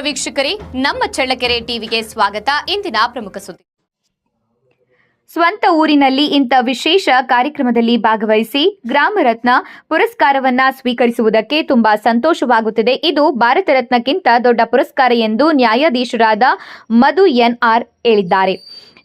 ವೀಕ್ಷಕರೇ, ನಮ್ಮ ಚಳ್ಳಕೆರೆ ಟಿವಿಗೆ ಸ್ವಾಗತ. ಇಂದಿನ ಪ್ರಮುಖ ಸುದ್ದಿ. ಸ್ವಂತ ಊರಿನಲ್ಲಿ ಇಂಥ ವಿಶೇಷ ಕಾರ್ಯಕ್ರಮದಲ್ಲಿ ಭಾಗವಹಿಸಿ ಗ್ರಾಮರತ್ನ ಪುರಸ್ಕಾರವನ್ನ ಸ್ವೀಕರಿಸುವುದಕ್ಕೆ ತುಂಬಾ ಸಂತೋಷವಾಗುತ್ತಿದೆ. ಇದು ಭಾರತ ರತ್ನಕ್ಕಿಂತ ದೊಡ್ಡ ಪುರಸ್ಕಾರ ಎಂದು ನ್ಯಾಯಾಧೀಶರಾದ ಮಧು ಎನ್ಆರ್ ಹೇಳಿದ್ದಾರೆ.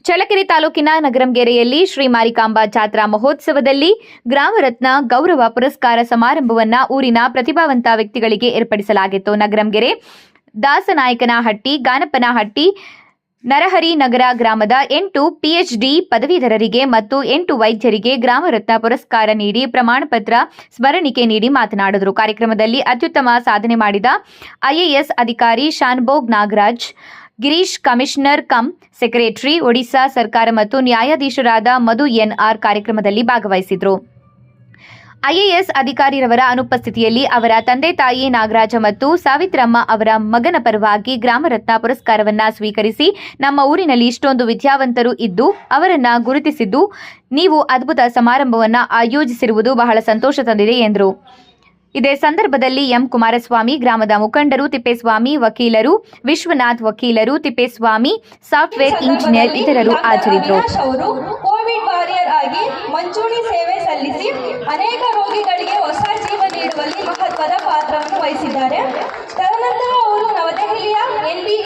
ಚಳ್ಳಕೆರೆ ತಾಲೂಕಿನ ನಗರಂಗೆರೆಯಲ್ಲಿ ಶ್ರೀ ಮಾರಿಕಾಂಬಾ ಜಾತ್ರಾ ಮಹೋತ್ಸವದಲ್ಲಿ ಗ್ರಾಮರತ್ನ ಗೌರವ ಪುರಸ್ಕಾರ ಸಮಾರಂಭವನ್ನ ಊರಿನ ಪ್ರತಿಭಾವಂತ ವ್ಯಕ್ತಿಗಳಿಗೆ ಏರ್ಪಡಿಸಲಾಗಿತ್ತು. ನಗರಂಗೆರೆ ದಾಸನಾಯಕನಹಟ್ಟಿ, ಗಾನಪ್ಪನಹಟ್ಟಿ ನರಹರಿ ನಗರ ಗ್ರಾಮದ ಎಂಟು ಪಿಎಚ್ಡಿ ಪದವೀಧರರಿಗೆ ಮತ್ತು ಎಂಟು ವೈದ್ಯರಿಗೆ ಗ್ರಾಮ ರತ್ನ ಪುರಸ್ಕಾರ ನೀಡಿ ಪ್ರಮಾಣಪತ್ರ ಸ್ಮರಣಿಕೆ ನೀಡಿ ಮಾತನಾಡಿದರು. ಕಾರ್ಯಕ್ರಮದಲ್ಲಿ ಅತ್ಯುತ್ತಮ ಸಾಧನೆ ಮಾಡಿದ ಐಎಎಸ್ ಅಧಿಕಾರಿ Shanbhog Nagaraj, Girish commissioner cum secretary, Odisha ಸರ್ಕಾರ ಮತ್ತು ನ್ಯಾಯಾಧೀಶರಾದ ಮಧು ಎನ್ಆರ್ ಕಾರ್ಯಕ್ರಮದಲ್ಲಿ ಭಾಗವಹಿಸಿದರು. ಐಎಎಸ್ ಅಧಿಕಾರಿರವರ ಅನುಪಸ್ಥಿತಿಯಲ್ಲಿ ಅವರ ತಂದೆ ತಾಯಿ ನಾಗರಾಜ ಮತ್ತು ಸಾವಿತ್ರಮ್ಮ ಅವರ ಮಗನ ಪರವಾಗಿ ಗ್ರಾಮರತ್ನ ಪುರಸ್ಕಾರವನ್ನ ಸ್ವೀಕರಿಸಿ ನಮ್ಮ ಊರಿನಲ್ಲಿ ಇಷ್ಟೊಂದು ವಿದ್ಯಾವಂತರು ಇದ್ದು ಅವರನ್ನ ಗುರುತಿಸಿದ್ದು ನೀವು ಅದ್ಭುತ ಸಮಾರಂಭವನ್ನ ಆಯೋಜಿಸಿರುವುದು ಬಹಳ ಸಂತೋಷ ತಂದಿದೆ, ಎಂದರು. ಇದೇ ಸಂದರ್ಭದಲ್ಲಿ ಎಂ ಕುಮಾರಸ್ವಾಮಿ, ಗ್ರಾಮದ ಮುಖಂಡರು ತಿಪ್ಪೇಸ್ವಾಮಿ, ವಕೀಲರು, ವಿಶ್ವನಾಥ್ ವಕೀಲರು, ತಿಪ್ಪೇಸ್ವಾಮಿ, ಸಾಫ್ಟ್ವೇರ್ ಇಂಜಿನಿಯರ್ ಇತರರು ಹಾಜರಿದ್ದರು. ಕೋವಿಡ್ ವಾರಿಯರ್ ಆಗಿ ಮಂಚೂಣಿ ಸೇವೆ ಸಲ್ಲಿಸಿ ಅನೇಕ ರೋಗಿಗಳಿಗೆ ಹೊಸ ಜೀವ ನೀಡುವಲ್ಲಿ ಮಹತ್ವದ ಪಾತ್ರವನ್ನು ವಹಿಸಿದ್ದಾರೆ. ತದನಂತರ ಅವರು ನವದೆಹಲಿಯ ಎನ್